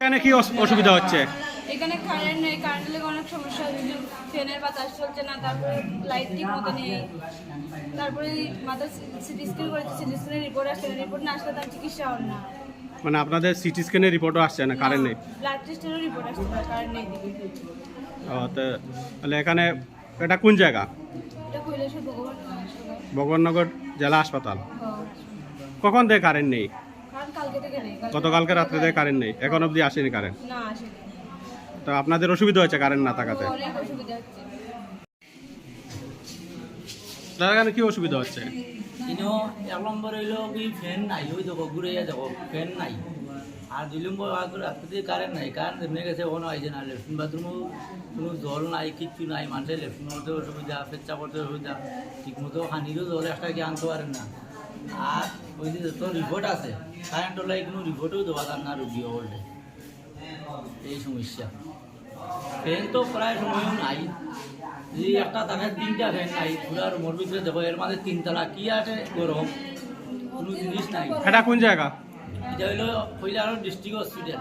এখানে কি অস- অসুবিধা হচ্ছে? এখানে কারেন্ট নেই কারেন্ট লেগে অনেক সমস্যা হচ্ছে ফ্যানের বাতাস চলছে না তারপরে লাইট ঠিক মতো নেই। তারপরে মাথার সিটি স্ক্যান করেছে সিটি স্ক্যানের রিপোর্ট আসছে রিপোর্ট না আসলে তার চিকিৎসা হবে না। মানে আপনাদের সিটি স্ক্যানের রিপোর্টও আসছে না কারেন্ট নেই? ব্লাড টেস্টেরও রিপোর্ট আসছে না কারেন্ট নেই তাহলে এখানে এটা কোন জায়গা? এটা কৈলাসের ভগবান হাসপাতাল। ভগবাননগর জেলা হাসপাতাল। হ্যাঁ। কখন থেকে কারেন্ট নেই? গতকালকে রাত্রে থেকে কারেন্ট নেই। এখন অবধি আসেনি কারেন্ট না আসে তো আপনাদের অসুবিধা হচ্ছে কারেন্ট না থাকাতে? অনেক অসুবিধা হচ্ছে। তার এখানে কি অসুবিধা হচ্ছে? ইনো এক নম্বর হইল কি ফ্যান নাই ওই দেখো ঘুরে দেখো ফ্যান নাই। আর দুই নম্বর রাত্রিতে কারেন্ট নাই কারেন্ট এমনি গেছে কোনো আইছে না লেট্রিন বাথরুমও কোনো জল নাই কিচ্ছু নাই মানুষের লেট্রিন করতে অসুবিধা পেচ্চা করতে অসুবিধা ঠিকমতো হানিরও জল একটা কি আনতে পারেন না। ওই রিপোর্ট আছে কারেন্ট কোনো রিপোর্টও দেওয়া যান না রুগী বলতে এই সমস্যা। ফ্যান তো প্রায় সময়ও নাই। যদি একটা থাকে তিনটা ফ্যান নাই পুরা রুমের ভিতরে দেখো এর মাঝে তিনতলা কি আছে? গরম। কোনো জিনিস নাই। এটা কোন জায়গা? এটা হইল কৈলাসর ডিস্ট্রিক্ট হসপিটাল